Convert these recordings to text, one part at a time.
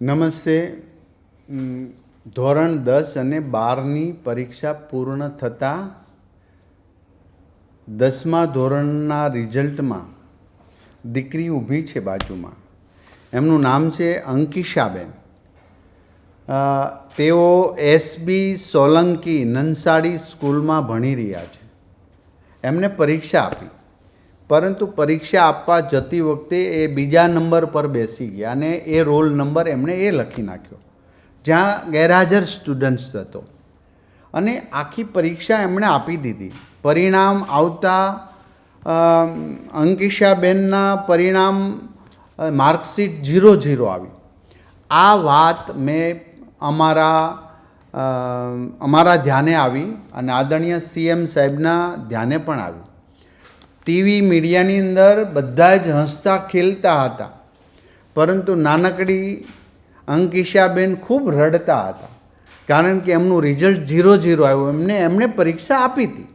નમસ્તે. ધોરણ દસ અને બારની પરીક્ષા પૂર્ણ થતાં દસમા ધોરણના રિઝલ્ટમાં દીકરી ઊભી છે બાજુમાં. એમનું નામ છે અંકિશાબેન તેઓ એસબી સોલંકી નંસાડી સ્કૂલમાં ભણી રહ્યા છે. એમને પરીક્ષા આપી. પરંતુ પરીક્ષા આપવા જતી વખતે એ બીજા નંબર પર બેસી ગયા અને એ રોલ નંબર એમણે એ લખી નાખ્યો, જ્યાં ગેરહાજર સ્ટુડન્ટ્સ હતો. અને આખી પરીક્ષા એમણે આપી દીધી. પરિણામ આવતા અંકિશાબેનના પરિણામ માર્કશીટ ઝીરો ઝીરો આવી. આ વાત મેં અમારા અમારા ધ્યાને આવી અને આદરણીય સીએમ સાહેબના ધ્યાને પણ આવી. ટીવી મીડિયાની અંદર બધા જ હસતા ખેલતા હતા. પરંતુ નાનકડી અંકિશાબેન ખૂબ રડતા હતા. કારણ કે એમનું રિઝલ્ટ ઝીરો ઝીરો આવ્યું. એમને, એમણે પરીક્ષા આપી હતી.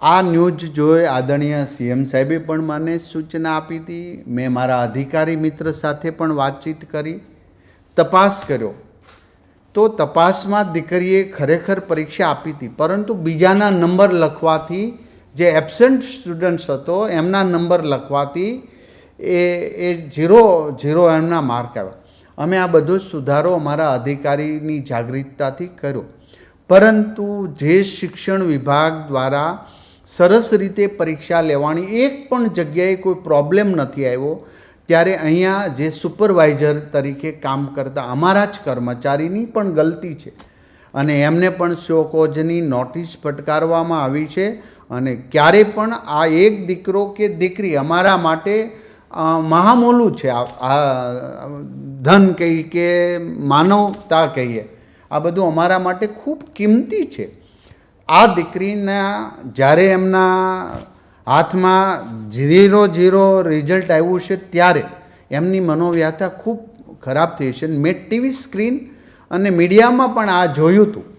આ ન્યૂઝ જોઈ આદરણીય સીએમ સાહેબે પણ મને સૂચના આપી હતી. મેં મારા અધિકારી મિત્ર સાથે પણ વાતચીત કરી. તપાસ કર્યો. તો તપાસમાં દીકરીએ ખરેખર પરીક્ષા આપી હતી. પરંતુ બીજાના નંબર લખવાથી જે એબસેન્ટ સ્ટુડન્ટ્સ હતો, એમના નંબર લખવાથી એ એ ઝીરો ઝીરો એમના માર્ક આવ્યા. અમે આ બધો સુધારો અમારા અધિકારીની જાગૃતતાથી કર્યો. પરંતુ જે શિક્ષણ વિભાગ દ્વારા સરસ રીતે પરીક્ષા લેવાની એક પણ જગ્યાએ કોઈ પ્રોબ્લેમ નથી આવ્યો, ત્યારે અહીંયા જે સુપરવાઇઝર તરીકે કામ કરતા અમારા જ કર્મચારીની પણ ગલતી છે. અને એમને પણ શોકોજની નોટિસ ફટકારવામાં આવી છે. અને ક્યારે પણ આ એક દીકરો કે દીકરી અમારા માટે મહામોલું છે. આ ધન કહી કે માનવતા કહીએ. આ બધું અમારા માટે ખૂબ કિંમતી છે. આ દીકરીના જ્યારે એમના હાથમાં ઝીરો ઝીરો રિઝલ્ટ આવ્યું છે ત્યારે એમની મનોવ્યથા ખૂબ ખરાબ થઈ છે. મેં ટીવી સ્ક્રીન અને મીડિયામાં પણ આ જોયું હતું.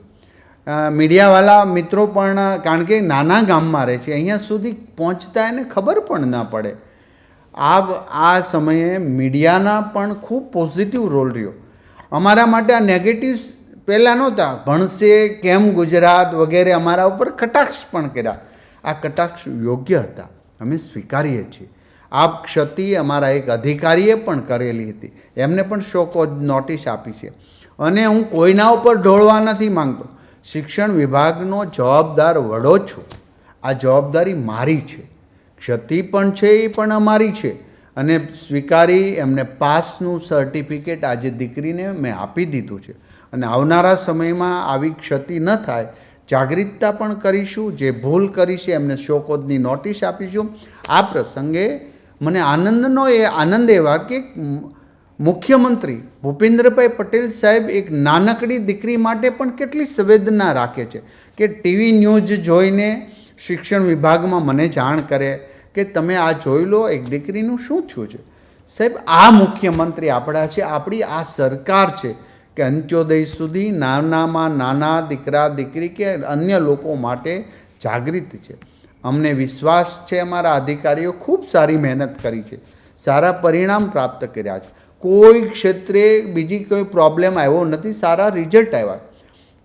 મીડિયાવાળા મિત્રો પણ, કારણ કે નાના ગામમાં રહે છે, અહીંયા સુધી પહોંચતા એને ખબર પણ ન પડે. આ આ સમયે મીડિયાના પણ ખૂબ પોઝિટિવ રોલ રહ્યો. અમારા માટે આ નેગેટિવ્સ પહેલાં નહોતા, ભણશે કેમ ગુજરાત વગેરે અમારા ઉપર કટાક્ષ પણ કર્યા. આ કટાક્ષ યોગ્ય હતા, અમે સ્વીકારીએ છીએ. આ ક્ષતિ અમારા એક અધિકારીએ પણ કરેલી હતી. એમને પણ શોકો નોટિસ આપી છે. અને હું કોઈના ઉપર ઢોળવા નથી માંગતો. શિક્ષણ વિભાગનો જવાબદાર વડો છું. આ જવાબદારી મારી છે. ક્ષતિ પણ છે, એ પણ અમારી છે. અને સ્વીકારી એમને પાસનું સર્ટિફિકેટ આજે દીકરીને મેં આપી દીધું છે. અને આવનારા સમયમાં આવી ક્ષતિ ન થાય, જાગૃતતા પણ કરીશું, જે ભૂલ કરી છે એમને શોકોદની નોટિસ આપીશું. આ પ્રસંગે મને આનંદનો એ આનંદ એવા કે મુખ્યમંત્રી ભૂપેન્દ્રભાઈ પટેલ સાહેબ એક નાનકડી દીકરી માટે પણ કેટલી સંવેદના રાખે છે કે ટીવી ન્યૂઝ જોઈને શિક્ષણ વિભાગમાં મને જાણ કરે કે તમે આ જોઈ લો, એક દીકરીનું શું થયું છે? સાહેબ, આ મુખ્યમંત્રી આપણા છે, આપણી આ સરકાર છે કે અંત્યોદય સુધી નાનામાં નાના દીકરા, દીકરી કે અન્ય લોકો માટે જાગૃત છે. અમને વિશ્વાસ છે, અમારા અધિકારીઓ ખૂબ સારી મહેનત કરી છે, સારા પરિણામ પ્રાપ્ત કર્યા છે. કોઈ ક્ષેત્રે બીજી કોઈ પ્રોબ્લેમ આવ્યો નથી, સારા રિઝલ્ટ આવ્યા.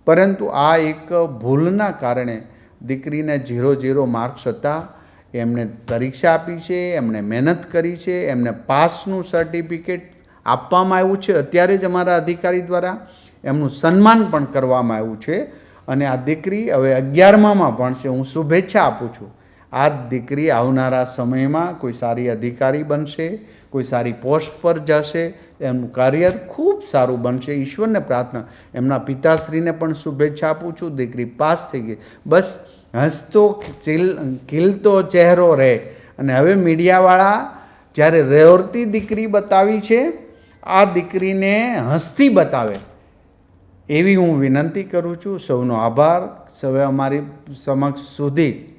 પરંતુ આ એક ભૂલના કારણે દીકરીને ઝીરો ઝીરો માર્ક્સ હતા. એમણે પરીક્ષા આપી છે, એમણે મહેનત કરી છે, એમને પાસનું સર્ટિફિકેટ આપવામાં આવ્યું છે. અત્યારે જ અમારા અધિકારી દ્વારા એમનું સન્માન પણ કરવામાં આવ્યું છે. અને આ દીકરી હવે અગિયારમામાં ભણશે. હું શુભેચ્છા આપું છું. આ દીકરી આવનારા સમયમાં કોઈ સારી અધિકારી બનશે, કોઈ સારી પોસ્ટ પર જશે, એમનું કરિયર ખૂબ સારું બનશે. ઈશ્વરને પ્રાર્થના. એમના પિતાશ્રીને પણ શુભેચ્છા આપું છું. દીકરી પાસ થઈ ગઈ. બસ હસતો ચીલ ખીલતો ચહેરો રહે. અને હવે મીડિયાવાળા જ્યારે રેવરતી દીકરી બતાવી છે, આ દીકરીને હસતી બતાવે. એવી હું વિનંતી કરું છું. સૌનો આભાર. સૌએ અમારી સમક્ષ સુધી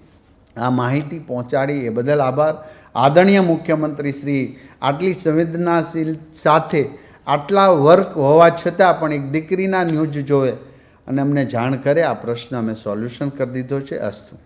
આ માહિતી પહોંચાડી એ બદલ આભાર. આદરણીય મુખ્યમંત્રી શ્રી આટલી સંવેદનાશીલ સાથે આટલા વર્ક હોવા છતાં પણ એક દીકરીના ન્યૂઝ જોવે અને અમને જાણ કરે આ પ્રશ્ન અમે સોલ્યુશન કરી દીધો છે. અસ્તુ.